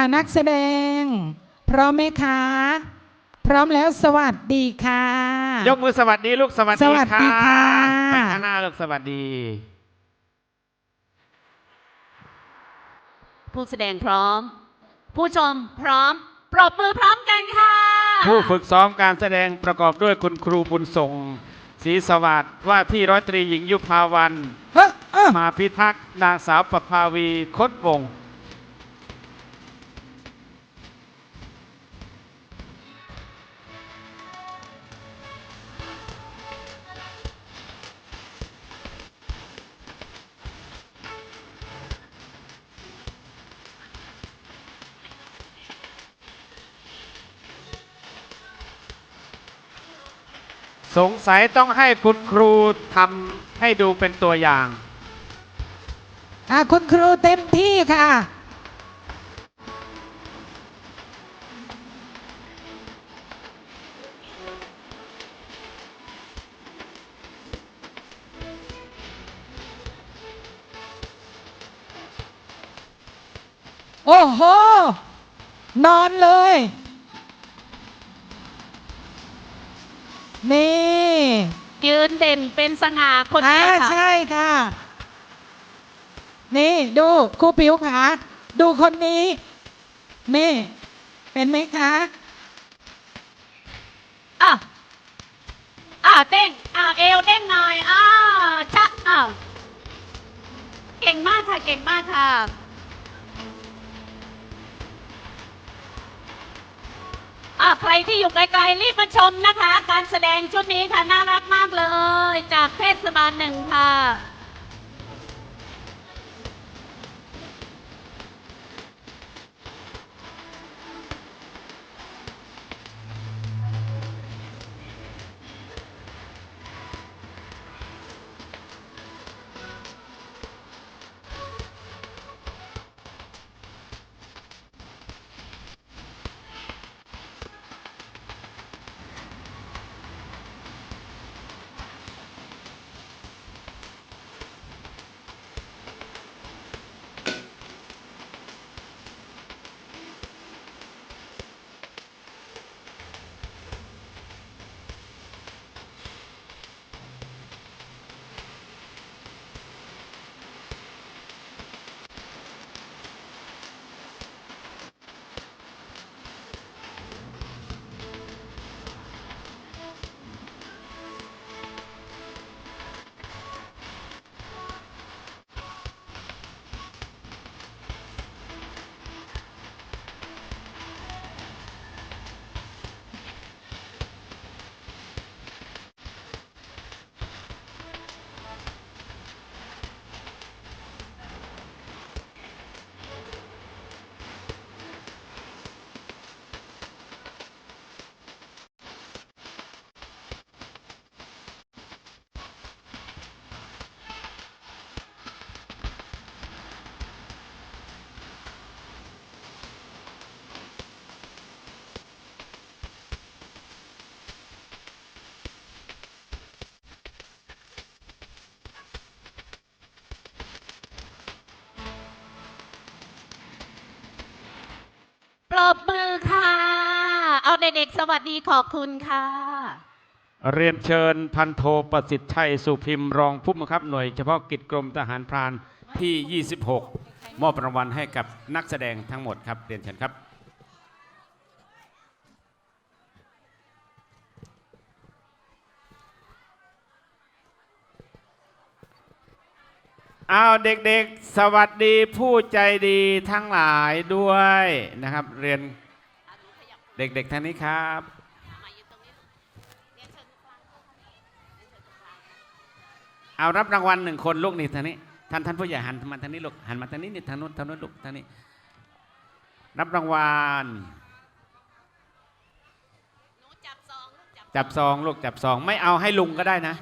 อ่านักแสดง พร้อมไหมคะ พร้อมแล้วสวัสดีค่ะ ยกมือสวัสดีลูกสวัสดีสวัสดีค่ะไปข้างหน้าลูกสวัสดี ผู้แสดงพร้อม ผู้ชมพร้อม ปรบมือพร้อมกันค่ะ ผู้ฝึกซ้อมการแสดงประกอบด้วยคุณครูบุญส่งศรีสวัสดิ์ว่าที่ร้อยตรีหญิงยุพาวันเฮ้อเอ้อมาพิทักษ์นางสาวประภาวีคดวงศ์ สงสัยต้องให้คุณครูทำให้ดูเป็นตัวอย่าง อ่าคุณครูเต็มที่ค่ะ โอ้โห นอนเลย นี่ ยืนเด่นเป็นสง่าคนอ่านี้ค่ะ ใช่ค่ะ นี่ดูครูปิวขาดูคนนี้ นี่ เป็นไหมคะ อะ อะเต้งอะเอวเต้งหน่อยอะชักอะเก่งมากค่ะ เก่งมากค่ะ ใครที่อยู่ไกลๆรีบมาชมนะคะ การแสดงชุดนี้ค่ะน่ารักมากเลย จากเทศบาลหนึ่งค่ะ ด็กๆ สวัสดีขอบคุณค่ะ เรียนเชิญพันโทประสิทธิ์ชัยสุพิมพ์รองผู้บังคับหน่วยเฉพาะกิจกรมทหารพรานที่ 26 มอบรางวัลให้กับนักแสดงทั้งหมดครับ เรียนเชิญครับ เอาเด็กๆ สวัสดีผู้ใจดีทั้งหลายด้วยนะครับ เรียน เด็กๆท่านนี้ครับเอารับรางวัลหนึ่งคนลูกนี่ท่างนี้ท่านท่านผู้ใหญ่หันมาท่างนี้ลูกหันมาท่างนี้นี่ทางนู้นทางนู้นลูกท่างนี้ รับรางวัลจับซองลูกจับซองไม่เอาให้ลุงก็ได้นะ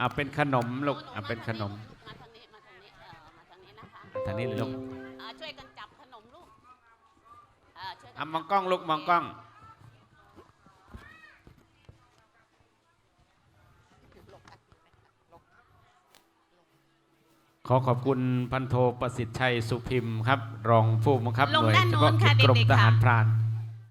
อาเป็นขนมลูกเอาเป็นขนมมาทางนี้ มาทางนี้เออมาทางนี้นะคะทางนี้เลยลูกอ่าช่วยกันจับขนมลูกเออะมองกล้องลูกมองกล้อง ขอขอบคุณพันโทประสิทธิ์ชัยสุพิมพ์ครับ รองผู้บังคับหลงน่วยด้านเฉโน้พาะนกิค่ะจกรมเด็กๆทหารค่ะพราน